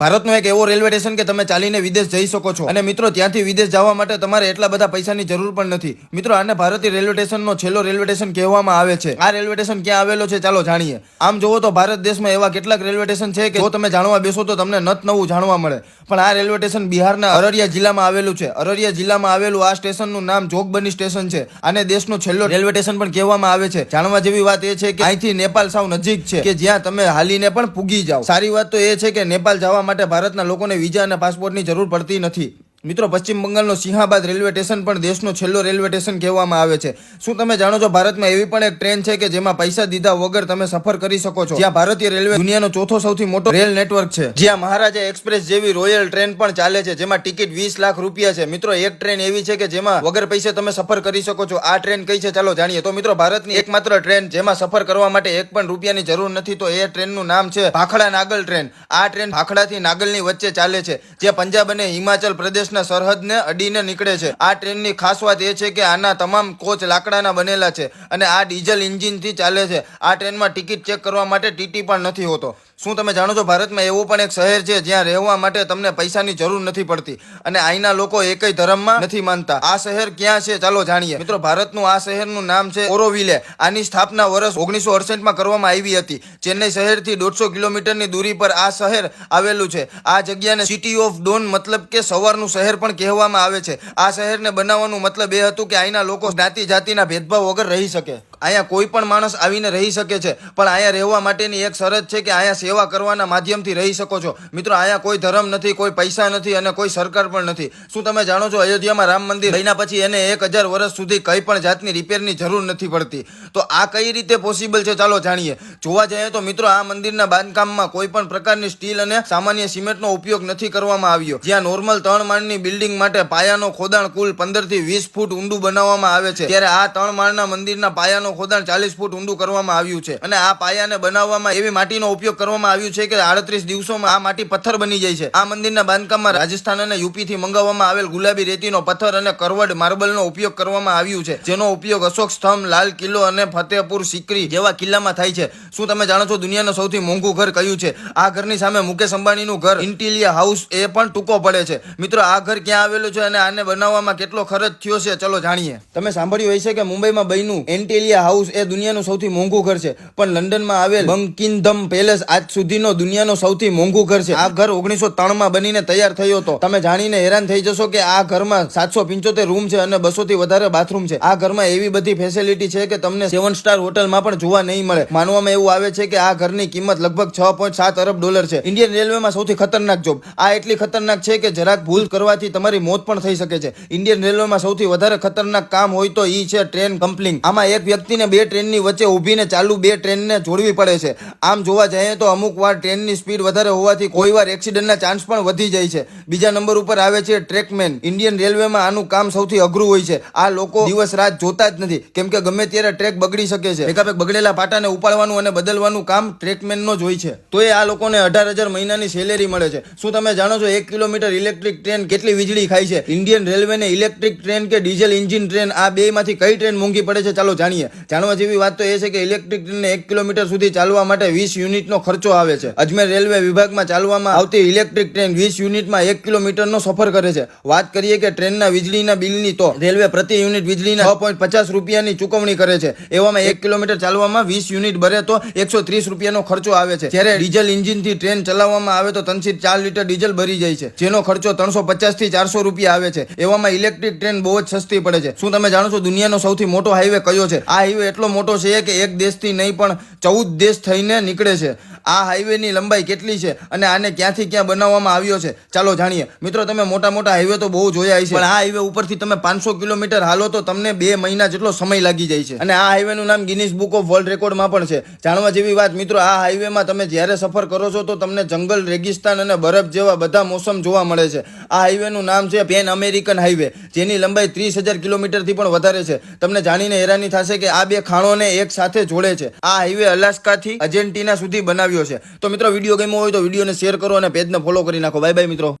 ભારતનો એક એવો રેલવે સ્ટેશન કે તમે ચાલીને વિદેશ જઈ શકો છો. અને મિત્રો, ત્યાંથી વિદેશ જવા માટે તમારે એટલા બધા પૈસાની જરૂર પણ નથી. મિત્રો, આને ભારતીય રેલવે સ્ટેશનનો છેલ્લો રેલવે સ્ટેશન કહેવામાં આવે છે. આ રેલવે સ્ટેશન ક્યાં આવેલો છે? ચાલો જાણીએ. આમ જોવો તો ભારત દેશમાં એવા કેટલાક રેલવે સ્ટેશન છે કે જો તમે જાણવા બેસો તો તમને નત નવું જાણવા મળે. પણ આ રેલવે સ્ટેશન બિહારના અરરિયા જિલ્લામાં આવેલું છે. અરરિયા જિલ્લામાં આવેલું આ સ્ટેશનનું નામ જોગબની સ્ટેશન છે. આને દેશનો છેલ્લો રેલવે સ્ટેશન પણ કહેવામાં આવે છે. જાણવા જેવી વાત એ છે કે અહીંથી નેપાલ સાવ નજીક છે કે જ્યાં તમે હાલીને પણ પૂગી જાઓ. સારી વાત તો એ છે કે નેપાલ જવા માટે ભારતના લોકોને વિઝા અને પાસપોર્ટની જરૂર પડતી નથી. મિત્રો, પશ્ચિમ બંગાળનો સિંહાબાદ રેલવે સ્ટેશન પણ દેશનો છેલ્લો રેલવે સ્ટેશન કહેવામાં આવે છે. શું તમે જાણો છો, ભારતમાં એવી પણ એક ટ્રેન છે કે જેમાં પૈસા દીધા વગર તમે સફર કરી શકો છો? જ્યાં ભારતીય રેલવે દુનિયાનો ચોથો સૌથી મોટો રેલ નેટવર્ક છે. જ્યાં મહારાજા એક્સપ્રેસ જેવી રોયલ ટ્રેન પણ ચાલે છે, જેમાં ટિકિટ વીસ લાખ રૂપિયા છે. મિત્રો, એક ટ્રેન એવી છે કે જેમાં વગર પૈસે તમે સફર કરી શકો છો. આ ટ્રેન કઈ છે, ચાલો જાણીએ. તો મિત્રો, ભારતની એકમાત્ર ટ્રેન જેમાં સફર કરવા માટે એક પણ રૂપિયાની જરૂર નથી, તો એ ટ્રેનનું નામ છે ભાખડા નાગલ ટ્રેન. આ ટ્રેન ભાખડાથી નાગલની વચ્ચે ચાલે છે જે પંજાબ અને હિમાચલ પ્રદેશના સરહદને અડીને નીકળે છે. આ ટ્રેનની ખાસ વાત એ છે કે આના તમામ કોચ લાકડાના બનેલા છે અને આ ડીઝલ ઇન્જિનથી ચાલે છે. આ ટ્રેનમાં ટિકિટ ચેક કરવા માટે ટીટી પણ નથી હોતો. શું તમે જાણો છો, ભારતમાં એવું પણ એક શહેર છે જ્યાં રહેવા માટે તમને પૈસાની જરૂર નથી પડતી અને અહીંના લોકો એકય ધર્મમાં નથી માનતા. આ શહેર ક્યાં છે, ચાલો જાણીએ. મિત્રો, ભારતનું આ શહેરનું નામ છે ઓરોવિલે. આની સ્થાપના વર્ષ ઓગણીસો અડસઠમાં કરવામાં આવી હતી. ચેન્નઈ શહેરથી દોઢસો કિલોમીટરની દૂરી પર આ શહેર આવેલું છે. આ જગ્યાને સિટી ઓફ ડોન મતલબ કે સવારનું શહેર પણ કહેવામાં આવે છે. આ શહેરને બનાવવાનું મતલબ એ હતું કે અહીંના લોકો જ્ઞાતિ જાતિના ભેદભાવ વગર રહી શકે. અહીંયા કોઈ પણ માણસ આવીને રહી શકે છે. પણ અહીંયા રહેવા માટેની એક શરત છે કે અહીંયા સેવા કરવાના માધ્યમથી રહી શકો છો. મિત્રો, અહીંયા કોઈ ધર્મ નથી, કોઈ પૈસા નથી અને કોઈ સરકાર પણ નથી. શું તમે જાણો છો, અયોધ્યામાં રામ મંદિર બન્યા પછી એને એક હજાર વર્ષ સુધી કંઈ પણ જાતની રિપેરની જરૂર નથી પડતી. તો આ કઈ રીતે પોસિબલ છે? ચાલો જાણીએ. જોવા જઈએ તો મિત્રો, આ મંદિરના બાંધકામમાં કોઈ પણ પ્રકારની સ્ટીલ અને સામાન્ય સિમેન્ટનો ઉપયોગ નથી કરવામાં આવ્યો. જ્યાં નોર્મલ ત્રણ માળની બિલ્ડિંગ માટે પાયાનો ખોદાણ કુલ પંદરથી વીસ ફૂટ ઊંડું બનાવવામાં આવે છે. ત્યારે આ ત્રણ માળના મંદિરના પાયાનો ખોદાણ ચાલીસ ફૂટ ઊંડું કરવામાં આવ્યું છે. અને આ પાયાને બનાવવામાં એવી માટીનો ઉપયોગ કરવામાં આવ્યું છે કે આડત્રીસ દિવસોમાં આ માટી પથ્થર બની જાય છે. આ મંદિરના બાંધકામમાં રાજસ્થાન અને યુપીથી મંગાવવામાં આવેલ ગુલાબી રેતીનો પથ્થર અને કરવડ માર્બલનો ઉપયોગ કરવામાં આવ્યું છે. જેનો ઉપયોગ અશોક સ્તંભ, લાલ કિલ્લો અને ફતેહપુર સિકરી જેવા કિલ્લામાં થાય છે. શું તમે જાણો છો દુનિયાનું સૌથી મોંઘું ઘર કયું છે? આ ઘરની સામે મુકેશ અંબાણીનું ઘર ઇન્ટિલિયા હાઉસ એ પણ ટૂંકો પડે છે. મિત્રો, આ ઘર ક્યાં આવેલું છે અને આને બનાવવામાં કેટલો ખર્ચ થયો છે? ચલો જાણીએ. તમે સાંભળ્યું હશે કે મુંબઈમાં બન્યું એન્ટેલિયા હાઉસ એ દુનિયાનું સૌથી મોંઘું ઘર છે. પણ લંડનમાં આવેલ બંકિંગધમ પેલેસ આજ સુધીનો દુનિયાનો સૌથી મોંઘું ઘર છે. આ ઘર ઓગણીસો ત્રણમાં બનીને તૈયાર થયો હતો. તમે જાણીને હેરાન થઈ જશો કે આ ઘરમાં સાતસો પંચોતેર રૂમ છે અને બસો થી વધારે બાથરૂમ છે. આ ઘરમાં એવી બધી ફેસિલિટી છે કે તમને સેવન સ્ટાર હોટલમાં પણ જોવા નહીં મળે. માનવામાં એવું આવે છે કે આ ઘરની કિંમત લગભગ છ પોઈન્ટ સાત અરબ ડોલર છે. ઇન્ડિયન રેલવેમાં સૌથી ખતરનાક જોબ આ એટલી ખતરનાક છે કે જરાક ભૂલ કરવાથી તમારી મોત પણ થઈ શકે છે. ઇન્ડિયન રેલવેમાં સૌથી વધારે ખતરનાક કામ હોય તો ઈ છે ટ્રેન કમ્પલિંગ આમાં એક વ્યક્તિને બે ટ્રેનની વચ્ચે ઊભીને ચાલુ બે ટ્રેનને જોડવી પડે છે. આમ જોવા જઈએ તો અમુક વાર ટ્રેનની સ્પીડ વધારે હોવાથી કોઈ વાર એક્સિડન્ટના ચાન્સ પણ વધી જાય છે. બીજા નંબર ઉપર આવે છે ટ્રેકમેન. ઇન્ડિયન રેલવેમાં આનું કામ સૌથી અઘરું હોય છે. આ લોકો દિવસ રાત જોતા જ નથી, કેમ કે ગમે ત્યારે ટ્રેક બગડી શકે છે. એકાપેક બગડેલા પાટાને ઉપાડવાનું અને બદલવાનું કામ ટ્રેકમેનનો જ હોય છે. તો એ આ લોકોને અઢાર હજાર મહિનાની સેલેરી મળે છે. શું તમે જાણો છો એક કિલોમીટર ઇલેક્ટ્રિક ટ્રેન કેટલી વીજળી ખાય છે? ઇન્ડિયન રેલવેને ઇલેક્ટ્રિક ટ્રેન કે ડીઝલ એન્જિન ટ્રેન આ બેમાંથી કઈ ટ્રેન મોંઘી પડે છે? ચાલો જાણીએ. જાણવા જેવી વાત તો એ છે કે ઇલેક્ટ્રિક ટ્રેનને એક કિલોમીટર સુધી ચાલવા માટે વીસ યુનિટનો ખર્ચો આવે છે. અજમેર રેલવે વિભાગમાં ચાલવામાં આવતી ઇલેક્ટ્રિક ટ્રેન વીસ યુનિટમાં એક કિલોમીટરનો સફર કરે છે. વાત કરીએ કે ટ્રેનના વીજળીના બિલની તો રેલવે પ્રતિ યુનિટ વીજળીના છ પોઈન્ટ પચાસ રૂપિયાની ચૂકવણી કરે છે. એવામાં એક કિલોમીટર ચાલવામાં વીસ યુનિટ ભરે તો એકસો ત્રીસ રૂપિયાનો ખર્ચો આવે છે. જ્યારે ડીઝલ ઇન્જિનથી ટ્રેન ચલાવવામાં આવે તો ત્રણથી ચાર લીટર ડીઝલ ભરી જાય છે, જેનો ખર્ચો ત્રણસો પચાસથી ચારસો રૂપિયા આવે છે. એવામાં ઇલેક્ટ્રિક ટ્રેન બહુ જ સસ્તી પડે છે. શું તમે જાણો છો દુનિયાનો સૌથી મોટો હાઈવે કયો છે? આ હાઈવે એટલો મોટો છે કે એક દેશથી નહીં પણ ચૌદ દેશ થઈને નીકળે છે. આ હાઈવેની લંબાઈ કેટલી છે અને આને ક્યાંથી ક્યાં બનાવવામાં આવ્યો છે? ચાલો જાણીએ. મિત્રો, તમે મોટા મોટા હાઈવે તો બહુ જોયા છે પણ આ હાઈવે ઉપરથી તમે પાંચસો કિલોમીટર હાલો તો તમને બે મહિના જેટલો સમય લાગી જાય છે. અને આ હાઈવેનું નામ ગિનિસ બુક ઓફ વર્લ્ડ રેકોર્ડમાં પણ છે. જાણવા જેવી વાત, મિત્રો, આ હાઈવેમાં તમે જ્યારે સફર કરો છો તો તમને જંગલ, રેગિસ્તાન અને બરફ જેવા બધા મોસમ જોવા મળે છે. આ હાઈવેનું નામ છે પેન અમેરિકન હાઈવે, જેની લંબાઈ ત્રીસ હજાર કિલોમીટરથી પણ વધારે છે. તમને જાણીને હેરાની થશે કે આ બે ખાણોને એક સાથે જોડે છે. આ હાઈવે અલાસ્કાથી અર્જેન્ટિના સુધી બનાવ્યો છે. તો મિત્રો વીડિયો ગમ્યો હોય તો વિડીયોને શેર કરો અને પેજને ફોલો કરી નાખો. બાય બાય મિત્રો.